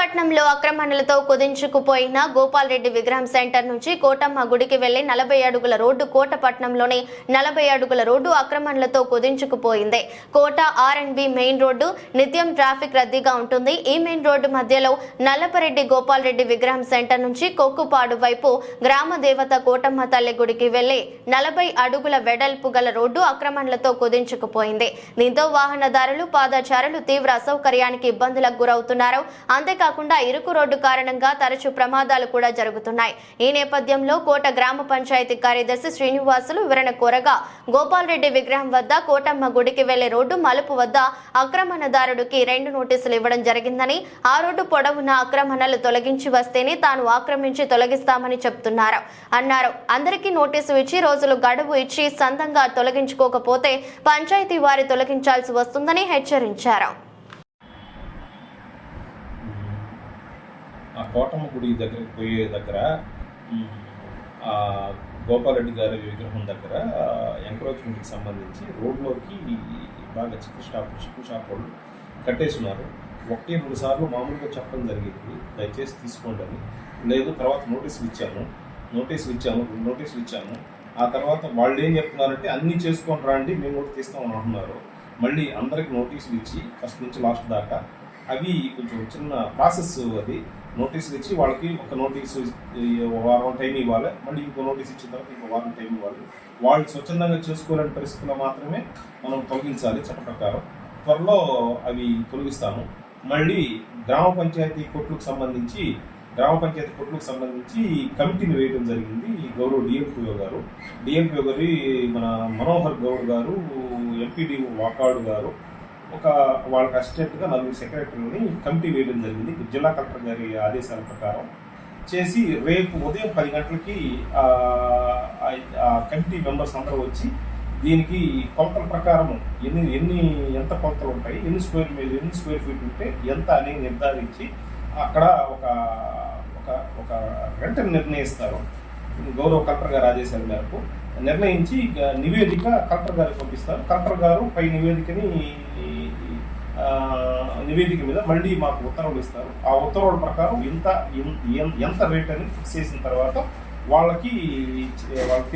విశాఖపట్నంలో అక్రమణలతో కుదించుకుపోయిన గోపాలరెడ్డి విగ్రహం సెంటర్ నుంచి కోటమ్మ గుడికి వెళ్ళి నలభై అడుగుల రోడ్డు కోటపట్నంలోని నలభై అడుగుల రోడ్డు అక్రమణలతో కుదించుకుపోయింది. Kota R and B main road నిత్యం ట్రాఫిక్ రద్దీగా ఉంటుంది. ఈ మెయిన్ రోడ్డు మధ్యలో నల్లపరెడ్డి గోపాల్ రెడ్డి విగ్రహం సెంటర్ నుంచి కొక్కుపాడు వైపు గ్రామ దేవత కోటమ్మ తల్లి గుడికి వెళ్ళి నలభై అడుగుల వెడల్పు గల రోడ్డు అక్రమణలతో కుదించుకుపోయింది. దీంతో వాహనదారులు పాదచారులు తీవ్ర అసౌకర్యానికి ఇబ్బందులకు గురవుతున్నారు. అంతేకాకుండా ఇరుకు రోడ్డు కారణంగా తరచూ ప్రమాదాలు కూడా జరుగుతున్నాయి. ఈ నేపథ్యంలో కోట గ్రామ పంచాయతీ కార్యదర్శి శ్రీనివాసులు వివరణ కోరగా గోపాల్ రెడ్డి విగ్రహం వద్ద కోటమ్మ గుడికి వెళ్ళే రోడ్డు మలుపు వద్ద ఆక్రమణదారుడికి రెండు నోటీసులు ఇవ్వడం జరిగిందని ఆ రోడ్డు పొడవున ఆక్రమణలు తొలగించి వస్తేనే తాను ఆక్రమించి తొలగిస్తామని చెప్తున్నారు. అన్నారు అందరికీ నోటీసు ఇచ్చి రోజులు గడువు ఇచ్చి సందంగా తొలగించుకోకపోతే పంచాయతీ వారి తొలగించాల్సి వస్తుందని హెచ్చరించారు. ఆ కోటమ్మ గుడి దగ్గరికి పోయే దగ్గర ఆ గోపాలరెడ్డి గారి విగ్రహం దగ్గర ఎంక్రోచ్మెంట్కి సంబంధించి రోడ్లోకి బాగా చికెన్ షాప్ చికెన్ షాప్ వాళ్ళు కట్టేస్తున్నారు. ఒకటి రెండు సార్లు మామూలుగా చెప్పడం జరిగింది. దయచేసి తీసుకోండి అని. లేదు తర్వాత నోటీసులు ఇచ్చాము. నోటీసులు ఇచ్చాము నోటీసులు ఇచ్చాము. ఆ తర్వాత వాళ్ళు ఏం చెప్తున్నారంటే అన్నీ చేసుకొని రండి మేము కూడా తీస్తామని అంటున్నారు. మళ్ళీ అందరికి నోటీసులు ఇచ్చి ఫస్ట్ నుంచి లాస్ట్ దాకా అవి కొంచెం చిన్న ప్రాసెస్ అది. నోటీసులు ఇచ్చి వాళ్ళకి ఒక నోటీసు వారం టైం ఇవ్వాలి. మళ్ళీ ఇంకో నోటీస్ ఇచ్చిన తర్వాత ఇంకో వారం టైం ఇవ్వాలి. వాళ్ళు స్వచ్ఛందంగా చేసుకోలేని పరిస్థితుల్లో మాత్రమే మనం తొలగించాలి చట్ట ప్రకారం. త్వరలో అవి తొలగిస్తాము. మళ్ళీ గ్రామ పంచాయతీ కొట్లకు సంబంధించి గ్రామ పంచాయతీ కొట్లకు సంబంధించి కమిటీని వేయడం జరిగింది గౌరవ డిఎంపీఓ గారు. డిఎంపీఓ గారి మన మనోహర్ గౌడ్ గారు ఎంపీడీ వాకాడు గారు ఒక వాళ్ళకి అసిస్టెంట్గా నలుగురు సెక్రటరీని కమిటీ వేయడం జరిగింది. జిల్లా కలెక్టర్ గారి ఆదేశాల ప్రకారం చేసి రేపు ఉదయం పది గంటలకి ఆ, కమిటీ మెంబర్స్ అందరూ వచ్చి దీనికి కొలతల ప్రకారం ఎన్ని ఎన్ని ఎంత కొలతలు ఉంటాయి ఎన్ని స్క్వేర్ మీద ఎన్ని స్క్వేర్ ఫీట్ ఉంటే ఎంత అనేది నిర్ధారించి అక్కడ ఒక ఒక ఒక రెంట్ నిర్ణయిస్తారు. గౌరవ కలెక్టర్ గారి ఆదేశాల మేరకు నిర్ణయించి నివేదిక కలెక్టర్ గారికి పంపిస్తారు. కలెక్టర్ గారు పై నివేదికని నివేదిక మీద మళ్ళీ మాకు ఉత్తర్వులు ఇస్తారు. ఆ ఉత్తర్వుల ప్రకారం ఎంత ఎంత రేట్ అని ఫిక్స్ చేసిన తర్వాత వాళ్ళకి వాళ్ళకి